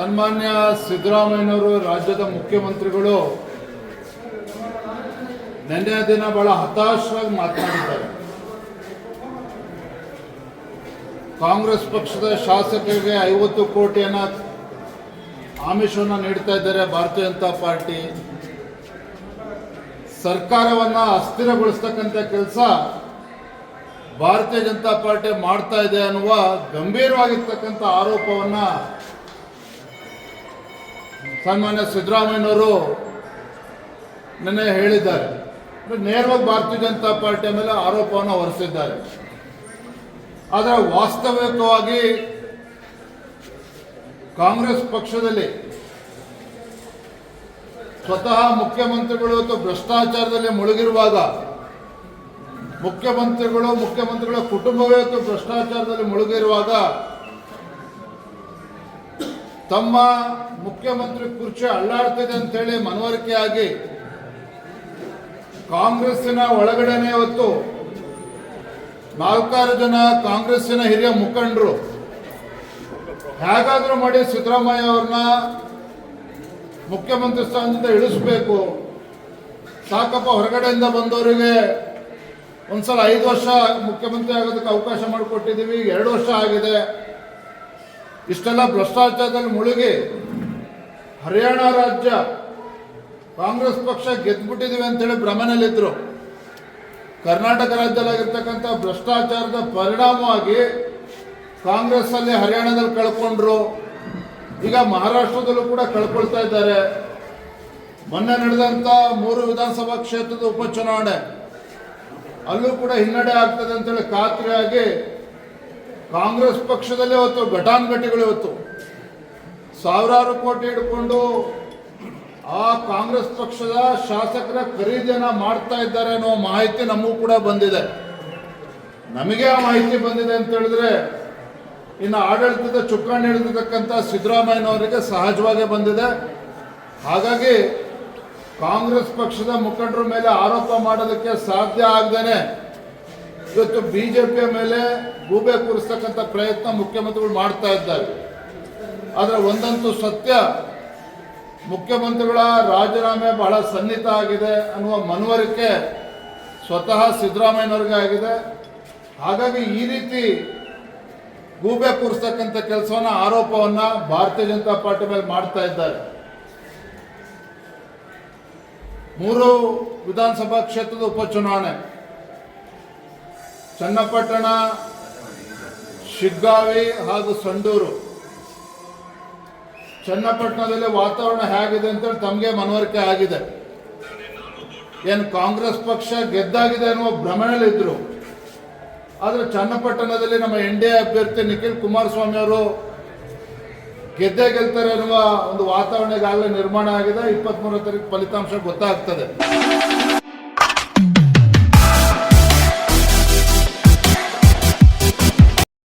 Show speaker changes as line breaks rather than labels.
ಸನ್ಮಾನ್ಯ ಸಿದ್ದರಾಮಯ್ಯನವರು, ರಾಜ್ಯದ ಮುಖ್ಯಮಂತ್ರಿಗಳು ನಿನ್ನೆ ದಿನ ಬಹಳ ಹತಾಶವಾಗಿ ಮಾತನಾಡಿದ್ದಾರೆ. ಕಾಂಗ್ರೆಸ್ ಪಕ್ಷದ ಶಾಸಕರಿಗೆ ಐವತ್ತು ಕೋಟಿಯನ್ನ ಆಮಿಷವನ್ನು ನೀಡ್ತಾ ಇದ್ದಾರೆ ಭಾರತೀಯ ಜನತಾ ಪಾರ್ಟಿ. ಸರ್ಕಾರವನ್ನ ಅಸ್ಥಿರಗೊಳಿಸ್ತಕ್ಕಂಥ ಕೆಲಸ ಭಾರತೀಯ ಜನತಾ ಪಾರ್ಟಿ ಮಾಡ್ತಾ ಇದೆ ಅನ್ನುವ ಗಂಭೀರವಾಗಿರ್ತಕ್ಕಂಥ ಆರೋಪವನ್ನ ಸನ್ಮಾನ್ಯ ಸಿದ್ದರಾಮಯ್ಯನವರು ನಿನ್ನೆ ಹೇಳಿದ್ದಾರೆ. ನೇರವಾಗಿ ಭಾರತೀಯ ಜನತಾ ಪಾರ್ಟಿಯ ಮೇಲೆ ಆರೋಪವನ್ನು ಹೊರಿಸಿದ್ದಾರೆ. ಆದರೆ ವಾಸ್ತವಿಕವಾಗಿ ಕಾಂಗ್ರೆಸ್ ಪಕ್ಷದಲ್ಲಿ ಸ್ವತಃ ಮುಖ್ಯಮಂತ್ರಿಗಳು ಇವತ್ತು ಭ್ರಷ್ಟಾಚಾರದಲ್ಲಿ ಮುಳುಗಿರುವಾಗ ಮುಖ್ಯಮಂತ್ರಿಗಳು, ಮುಖ್ಯಮಂತ್ರಿಗಳ ಕುಟುಂಬವೇ ಇವತ್ತು ಭ್ರಷ್ಟಾಚಾರದಲ್ಲಿ ಮುಳುಗಿರುವಾಗ ತಮ್ಮ ಮುಖ್ಯಮಂತ್ರಿ ಕುರ್ಚಿ ಅಳ್ಳಾಡ್ತಿದೆ ಅಂತೇಳಿ ಮನವರಿಕೆಯಾಗಿ ಕಾಂಗ್ರೆಸ್ಸಿನ ಒಳಗಡೆನೆ ಇವತ್ತು ನಾಲ್ಕಾರು ಜನ ಕಾಂಗ್ರೆಸ್ಸಿನ ಹಿರಿಯ ಮುಖಂಡರು ಹೇಗಾದರೂ ಮಾಡಿ ಸಿದ್ದರಾಮಯ್ಯ ಅವ್ರನ್ನ ಮುಖ್ಯಮಂತ್ರಿ ಸ್ಥಾನದಿಂದ ಇಳಿಸ್ಬೇಕು. ಸಾಕಪ್ಪ ಹೊರಗಡೆಯಿಂದ ಬಂದವರಿಗೆ ಒಂದ್ಸಲ ಐದು ವರ್ಷ ಮುಖ್ಯಮಂತ್ರಿ ಆಗೋದಕ್ಕೆ ಅವಕಾಶ ಮಾಡಿಕೊಟ್ಟಿದ್ದೀವಿ, ಎರಡು ವರ್ಷ ಆಗಿದೆ. ಇಷ್ಟೆಲ್ಲ ಭ್ರಷ್ಟಾಚಾರದಲ್ಲಿ ಮುಳುಗಿ ಹರಿಯಾಣ ರಾಜ್ಯ ಕಾಂಗ್ರೆಸ್ ಪಕ್ಷ ಗೆದ್ದುಬಿಟ್ಟಿದ್ದೀವಿ ಅಂತೇಳಿ ಭ್ರಮನಲ್ಲಿದ್ದರು ಕರ್ನಾಟಕ ರಾಜ್ಯದಲ್ಲಾಗಿರ್ತಕ್ಕಂಥ ಭ್ರಷ್ಟಾಚಾರದ ಪರಿಣಾಮವಾಗಿ ಕಾಂಗ್ರೆಸ್ ಅಲ್ಲಿ ಹರಿಯಾಣದಲ್ಲಿ ಕಳ್ಕೊಂಡ್ರು. ಈಗ ಮಹಾರಾಷ್ಟ್ರದಲ್ಲೂ ಕೂಡ ಕಳ್ಕೊಳ್ತಾ ಇದ್ದಾರೆ. ಮೊನ್ನೆ ನಡೆದಂತ ಮೂರು ವಿಧಾನಸಭಾ ಕ್ಷೇತ್ರದ ಉಪಚುನಾವಣೆ. ಅಲ್ಲೂ ಕೂಡ ಹಿನ್ನಡೆ ಆಗ್ತದೆ ಅಂತೇಳಿ ಖಾತ್ರಿಯಾಗಿ ಕಾಂಗ್ರೆಸ್ ಪಕ್ಷದಲ್ಲಿ ಇವತ್ತು ಘಟಾನುಘಟಿಗಳು ಇವತ್ತು ಸಾವಿರಾರು ಕೋಟಿ ಹಿಡ್ಕೊಂಡು ಆ ಕಾಂಗ್ರೆಸ್ ಪಕ್ಷದ ಶಾಸಕರ ಖರೀದಿಯನ್ನ ಮಾಡ್ತಾ ಇದ್ದಾರೆ ಅನ್ನೋ ಮಾಹಿತಿ ನಮಗೂ ಕೂಡ ಬಂದಿದೆ. ನಮಗೆ ಆ ಮಾಹಿತಿ ಬಂದಿದೆ ಅಂತ ಹೇಳಿದ್ರೆ ಇನ್ನು ಆಡಳಿತದ ಚುಕ್ಕಾಣಿ ಹಿಡಿದಿರ್ತಕ್ಕಂಥ ಸಿದ್ದರಾಮಯ್ಯನವರಿಗೆ ಸಹಜವಾಗಿ ಬಂದಿದೆ. ಹಾಗಾಗಿ ಕಾಂಗ್ರೆಸ್ ಪಕ್ಷದ ಮುಖಂಡರ ಮೇಲೆ ಆರೋಪ ಮಾಡೋದಕ್ಕೆ ಸಾಧ್ಯ ಆಗದೇನೆ ಇವತ್ತು ಬಿಜೆಪಿಯ ಮೇಲೆ ಗೂಬೆ ಕೂರಿಸ್ತಕ್ಕಂಥ ಪ್ರಯತ್ನ ಮುಖ್ಯಮಂತ್ರಿಗಳು ಮಾಡ್ತಾ ಇದ್ದಾರೆ. ಆದರೆ ಒಂದಂತೂ ಸತ್ಯ, ಮುಖ್ಯಮಂತ್ರಿಗಳ ರಾಜೀನಾಮೆ ಬಹಳ ಸನ್ನಿಹಿತ ಆಗಿದೆ ಅನ್ನುವ ಮನವರಿಕೆ ಸ್ವತಃ ಸಿದ್ದರಾಮಯ್ಯನವ್ರಿಗೆ ಆಗಿದೆ. ಹಾಗಾಗಿ ಈ ರೀತಿ ಗೂಬೆ ಕೂರಿಸ್ತಕ್ಕಂಥ ಕೆಲಸವನ್ನ ಆರೋಪವನ್ನ ಭಾರತೀಯ ಜನತಾ ಪಾರ್ಟಿ ಮೇಲೆ ಮಾಡ್ತಾ ಇದ್ದಾರೆ. ಮೂರು ವಿಧಾನಸಭಾ ಕ್ಷೇತ್ರದ ಉಪಚುನಾವಣೆ. ಚನ್ನಪಟ್ಟಣ, ಶಿಗ್ಗಾವಿ ಹಾಗೂ ಸಂಡೂರು. ಚನ್ನಪಟ್ಟಣದಲ್ಲಿ ವಾತಾವರಣ ಹೇಗಿದೆ ಅಂತೇಳಿ ತಮಗೆ ಮನವರಿಕೆ ಆಗಿದೆ. ಏನು ಕಾಂಗ್ರೆಸ್ ಪಕ್ಷ ಗೆದ್ದಾಗಿದೆ ಅನ್ನುವ ಭ್ರಮಣಲಿದ್ರು ಆದರೆ ಚನ್ನಪಟ್ಟಣದಲ್ಲಿ ನಮ್ಮ ಎನ್ ಡಿ ಎ ಅಭ್ಯರ್ಥಿ ನಿಖಿಲ್ ಕುಮಾರಸ್ವಾಮಿ ಅವರು ಗೆದ್ದೇ ಗೆಲ್ತಾರೆ ಅನ್ನುವ ಒಂದು ವಾತಾವರಣ ಈಗಾಗಲೇ ನಿರ್ಮಾಣ ಆಗಿದೆ. ಇಪ್ಪತ್ತ್ಮೂರನೇ ತಾರೀಕು ಫಲಿತಾಂಶ ಗೊತ್ತಾಗ್ತದೆ.